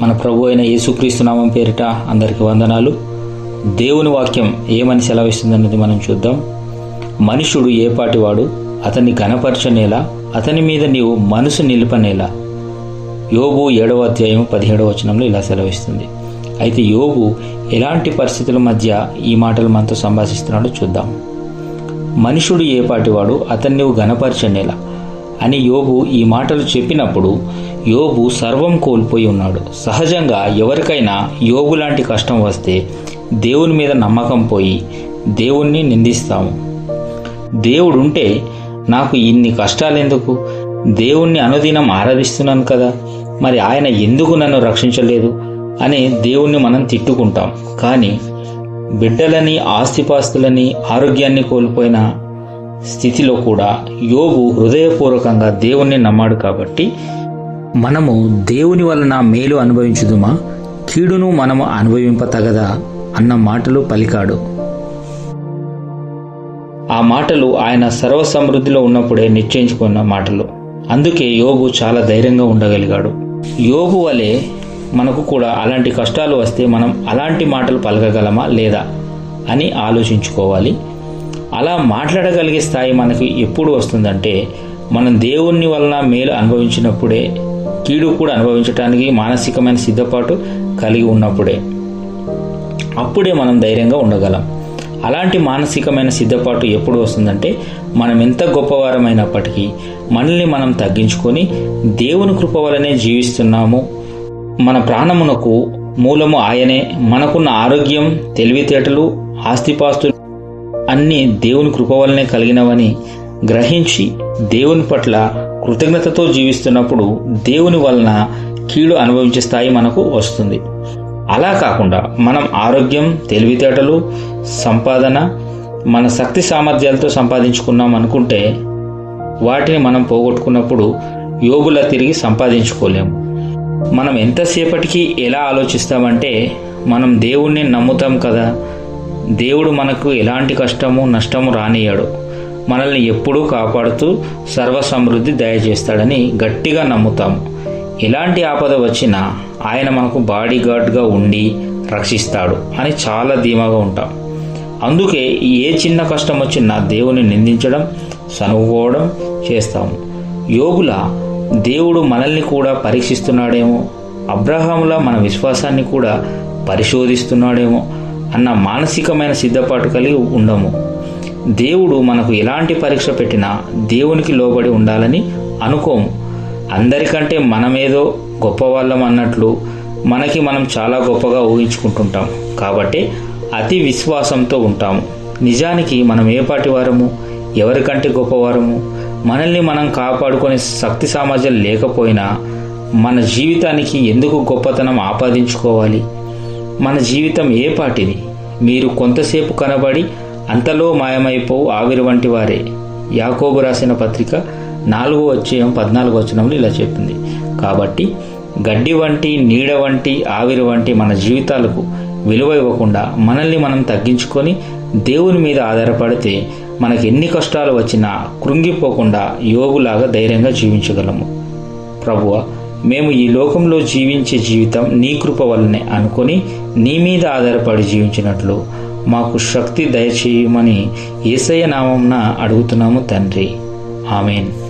మన ప్రభు అయిన యేసుక్రీస్తు నామం పేరిట అందరికి వందనాలు. దేవుని వాక్యం ఏమని సెలవిస్తుందన్నది మనం చూద్దాం. మనుషుడు ఏపాటివాడు అతన్ని గణపరచనేలా అతని మీద నీవు మనసు నిలిపనేలా? యోబు ఏడవ అధ్యాయం పదిహేడవ వచనంలో ఇలా సెలవిస్తుంది. అయితే యోబు ఎలాంటి పరిస్థితుల మధ్య ఈ మాటలు మనతో సంభాషిస్తున్నాడో చూద్దాం. మనుషుడు ఏపాటివాడు అతన్ని నువ్వు గణపరచనేలా అని యోబు ఈ మాటలు చెప్పినప్పుడు యోబు సర్వం కోల్పోయి ఉన్నాడు. సహజంగా ఎవరికైనా యోబు లాంటి కష్టం వస్తే దేవుని మీద నమ్మకం పోయి దేవుణ్ణి నిందిస్తాము. దేవుడుంటే నాకు ఇన్ని కష్టాలు ఎందుకు దేవుణ్ణి అనుదినం ఆరాధిస్తున్నాను కదా? మరి ఆయన ఎందుకు నన్ను రక్షించలేదు? అని దేవుణ్ణి మనం తిట్టుకుంటాం. కానీ బిడ్డలని ఆస్తిపాస్తులని ఆరోగ్యాన్ని కోల్పోయిన స్థితిలో కూడా యోగు హృదయపూర్వకంగా దేవుణ్ణి నమ్మాడు కాబట్టి మనము దేవుని వలన మేలు అనుభవించుదుమా? కీడును మనము అనుభవింపతగదా? అన్న మాటలు పలికాడు. ఆ మాటలు ఆయన సర్వసమృద్ధిలో ఉన్నప్పుడే నిశ్చయించుకున్న మాటలు. అందుకే యోగు చాలా ధైర్యంగా ఉండగలిగాడు. యోగు వలె మనకు కూడా అలాంటి కష్టాలు వస్తే మనం అలాంటి మాటలు పలకగలమా లేదా అని ఆలోచించుకోవాలి. అలా మాట్లాడగలిగే స్థాయి మనకి ఎప్పుడు వస్తుందంటే మనం దేవుని వలన మేలు అనుభవించినప్పుడే కీడు కూడా అనుభవించడానికి మానసికమైన సిద్ధపాటు కలిగి ఉన్నప్పుడే అప్పుడే మనం ధైర్యంగా ఉండగలం. అలాంటి మానసికమైన సిద్ధపాటు ఎప్పుడు వస్తుందంటే మనం ఎంత గొప్పవారమైనప్పటికీ మనల్ని మనం తగ్గించుకొని దేవుని కృప వలనే జీవిస్తున్నాము. మన ప్రాణమునకు మూలము ఆయనే. మనకున్న ఆరోగ్యం తెలివితేటలు ఆస్తిపాస్తులు అన్నీ దేవుని కృప వల్లనే కలిగినవని గ్రహించి దేవుని పట్ల కృతజ్ఞతతో జీవిస్తున్నప్పుడు దేవుని వలన కీడు అనుభవించే స్థాయి మనకు వస్తుంది. అలా కాకుండా మనం ఆరోగ్యం తెలివితేటలు సంపాదన మన శక్తి సామర్థ్యాలతో సంపాదించుకున్నాం అనుకుంటే వాటిని మనం పోగొట్టుకున్నప్పుడు యోగులా తిరిగి సంపాదించుకోలేము. మనం ఎంతసేపటికి ఎలా ఆలోచిస్తామంటే మనం దేవుణ్ణి నమ్ముతాం కదా దేవుడు మనకు ఎలాంటి కష్టము నష్టము రానియాడు మనల్ని ఎప్పుడూ కాపాడుతూ సర్వసమృద్ధి దయచేస్తాడని గట్టిగా నమ్ముతాము ఎలాంటి ఆపద వచ్చినా ఆయన మనకు బాడీగార్డ్గా ఉండి రక్షిస్తాడు అని చాలా ధీమాగా ఉంటాం. అందుకే ఏ చిన్న కష్టం వచ్చినా దేవుని నిందించడం సనువుకోవడం చేస్తాము. యోగుల దేవుడు మనల్ని కూడా పరీక్షిస్తున్నాడేమో అబ్రహాముల మన విశ్వాసాన్ని కూడా పరిశోధిస్తున్నాడేమో అన్న మానసికమైన సిద్ధపాటు కలిగి ఉండము. దేవుడు మనకు ఎలాంటి పరీక్ష పెట్టినా దేవునికి లోబడి ఉండాలని అనుకోము. అందరికంటే మనమేదో గొప్పవాళ్ళం అన్నట్లు మనకి మనం చాలా గొప్పగా ఊహించుకుంటుంటాం కాబట్టి అతి విశ్వాసంతో ఉంటాము. నిజానికి మనం ఏ పాటి వారము? ఎవరికంటే గొప్పవారము? మనల్ని మనం కాపాడుకునే శక్తి సామర్థ్యం లేకపోయినా మన జీవితానికి ఎందుకు గొప్పతనం ఆపాదించుకోవాలి? మన జీవితం ఏ పాటిది మీరు కొంతసేపు కనబడి అంతలో మాయమైపోవు ఆవిరి వంటి వారే. యాకోబు రాసిన పత్రిక నాలుగో అధ్యాయం పద్నాలుగో వచనంలో ఇలా చెప్పింది. కాబట్టి గడ్డి వంటి నీడ వంటి ఆవిరి వంటి మన జీవితాలకు విలువ ఇవ్వకుండా మనల్ని మనం తగ్గించుకొని దేవుని మీద ఆధారపడితే మనకి ఎన్ని కష్టాలు వచ్చినా కృంగిపోకుండా యోగులాగా ధైర్యంగా జీవించగలము. ప్రభువ మేము ఈ లోకంలో జీవించే జీవితం నీ కృప వల్లనే అనుకొని నీ మీద ఆధారపడి జీవించినట్లు మాకు శక్తి దయచేయమని ఏసయ్య నామంన అడుగుతున్నాము తండ్రి. ఆమెన్.